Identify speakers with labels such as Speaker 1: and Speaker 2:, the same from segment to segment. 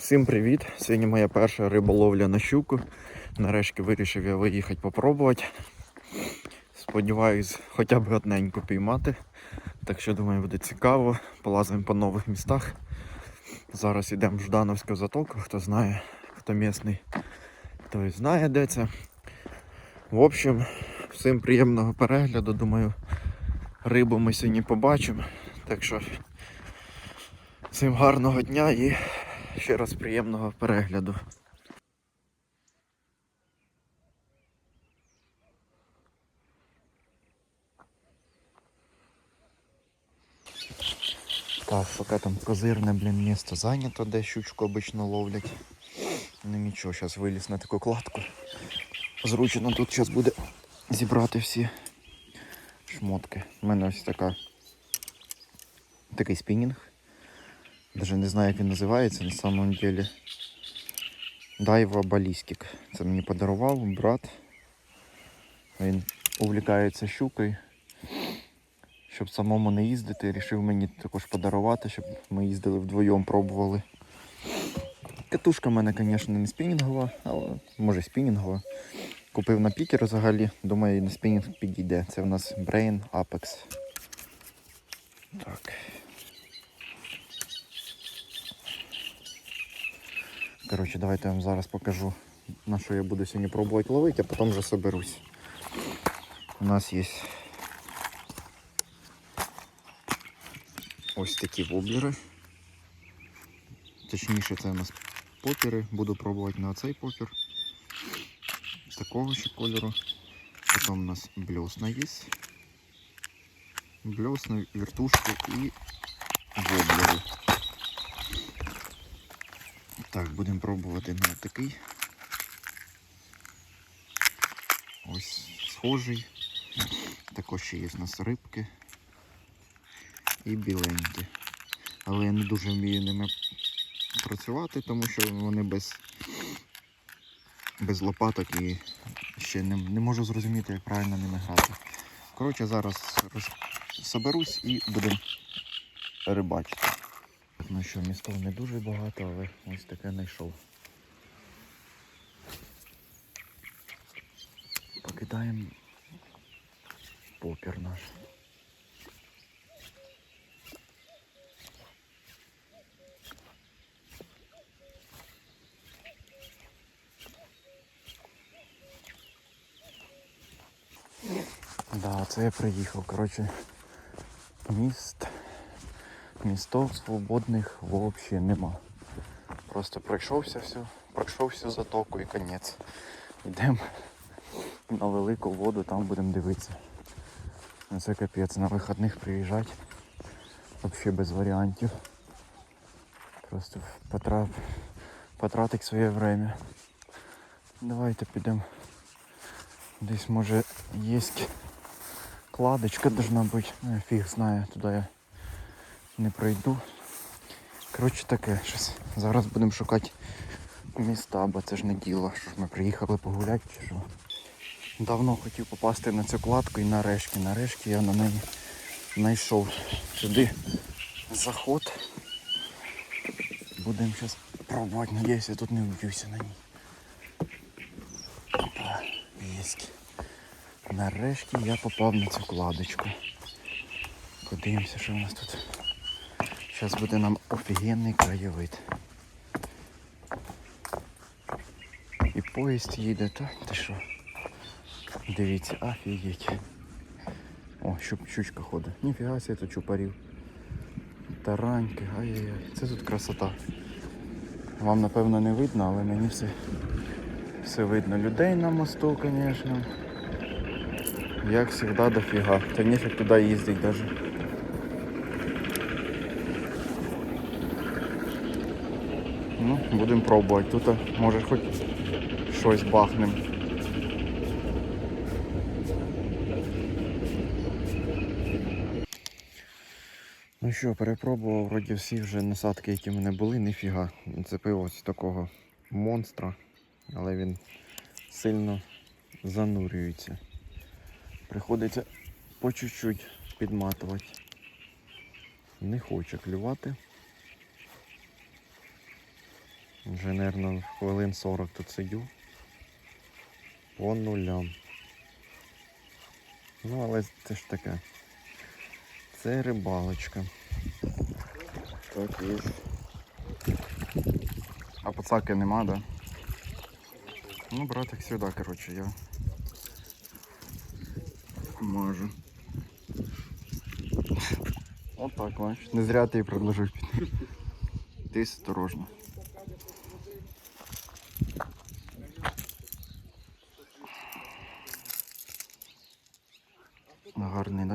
Speaker 1: Всім привіт! Сьогодні моя перша риболовля на щуку. Нарешті вирішив я виїхати попробувати. Сподіваюсь, хоча б одненьку піймати. Так що думаю, буде цікаво. Полазимо по нових містах. Зараз йдемо в Ждановську затоку. Хто знає, хто місний, той знає де це. В общем, всім приємного перегляду. Думаю, рибу ми сьогодні побачимо. Так що всім гарного дня і ще раз приємного перегляду. Так, поки там козирне, блін, місто зайнято, де щучку обично ловлять. Ну нічого, зараз виліз на таку кладку. Зручно тут зараз буде зібрати всі шмотки. У мене ось така такий спінінг. Даже не знаю, як він називається на самом деле. Дайва Балістик. Це мені подарував брат. Він увлікається щукою. Щоб самому не їздити, вирішив мені також подарувати, щоб ми їздили вдвоєм, пробували. Катушка в мене, звісно, не спінінгова, але може спінінгова. Купив на пікер взагалі, думаю, і на спінінг підійде. Це в нас Brain Apex. Так. Коротше, давайте я вам зараз покажу, на що я буду сьогодні пробувати ловити, а потім вже соберусь. У нас є ось такі воблери. Точніше, це у нас попіри. Буду пробувати на цей попір. Такого ще кольору. Потім у нас блесна є. Блесна, вертушки і воблери. Так, будемо пробувати на такий. Ось схожий. Також ще є в нас рибки і біленькі. Але я не дуже вмію ними працювати, тому що вони без, без лопаток і ще не, не можу зрозуміти, як правильно ними грати. Коротше, зараз соберусь і будемо рибачити. Ну що, містов не дуже багато, але ось таке знайшов. Покидаємо попір наш. Да, це я приїхав. Коротше, міст. Містов свободних взагалі нема. Просто пройшовся все, пройшов всю затоку і конець. Йдемо на велику воду, там будемо дивитися. Ну, Це капець, на вихідних приїжджати. Взагалі без варіантів. Просто потрат... потратить своє время. Давайте підемо. Десь може є кладочка должна бути. Ну, фіг знає, туди я не пройду. Коротше таке щось. Зараз будемо шукати міста, бо це ж не діло. Що ми приїхали погуляти чи що. Давно хотів попасти на цю кладку і нарешті, нарешті я на неї знайшов сюди заход. Будемо зараз пробувати, надіюсь, я тут не вб'юся на ній. Опа, єсть. Нарешті я попав на цю кладочку. Подивимося, що у нас тут. Зараз буде нам офігенний краєвид. І поїзд їде, та ти що? Дивіться, офігеть. О, щуп, щучка ходить. Ніфіга себе тут чупарів. Тараньки, ай-яй-яй. Це тут красота. Вам напевно не видно, але мені все, все видно. Людей на мосту, звісно. Як завжди дофіга. Та ніфіг туди їздить навіть. Будемо пробувати. Тут може хоч щось бахнем. Ну що, перепробував вроді всі вже насадки, які в мене були, ніфіга. Цепив ось такого монстра, але він сильно занурюється. Приходиться по чуть-чуть підматувати. Не хоче клювати. Вже, мабуть, хвилин 40 тут сидю. По нулям. Ну, але це ж таке. Це рибалочка. Так, є. А пацаки нема, да? Ну, братик сюди, коротше, я можу. Отак, бачиш. Не зря ти їй предложив піти. Ти осторожно.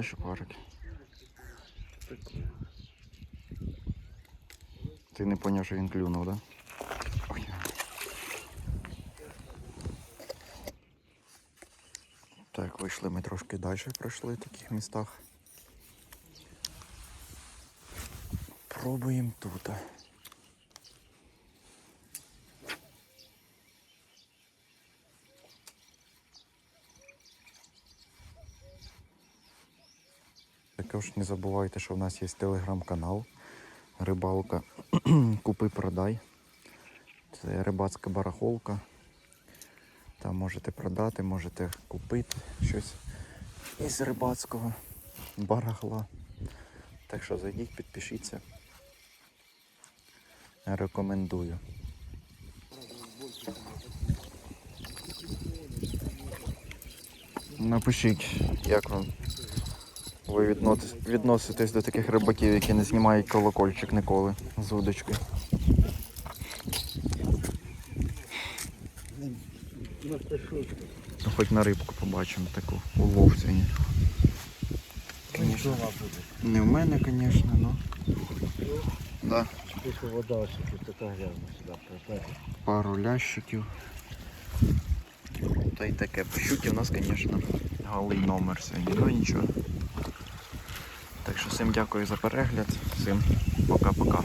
Speaker 1: Наш парк. Ти не поняв, що він клюнув, да? Ой. Так, вийшли ми трошки далі, пройшли в таких містах. Пробуємо тут. Також не забувайте, що в нас є телеграм-канал Рибалка Купи продай. Це рибацька барахолка. Там можете продати, можете купити щось із рибацького барахла. Так що зайдіть, підпишіться. Рекомендую. Напишіть, як вам ви відноситесь, до таких рибаків, які не знімають колокольчик ніколи з удочки. Ну, Хоч на рибку побачимо таку улов сьогодні. Конечно. Не в мене, звісно, ну. Да. Пару лящиків. Та й таке. Щуті в нас, звісно, голий номер сьогодні. Ну нічого. Так що всім дякую за перегляд. Всім пока-пока.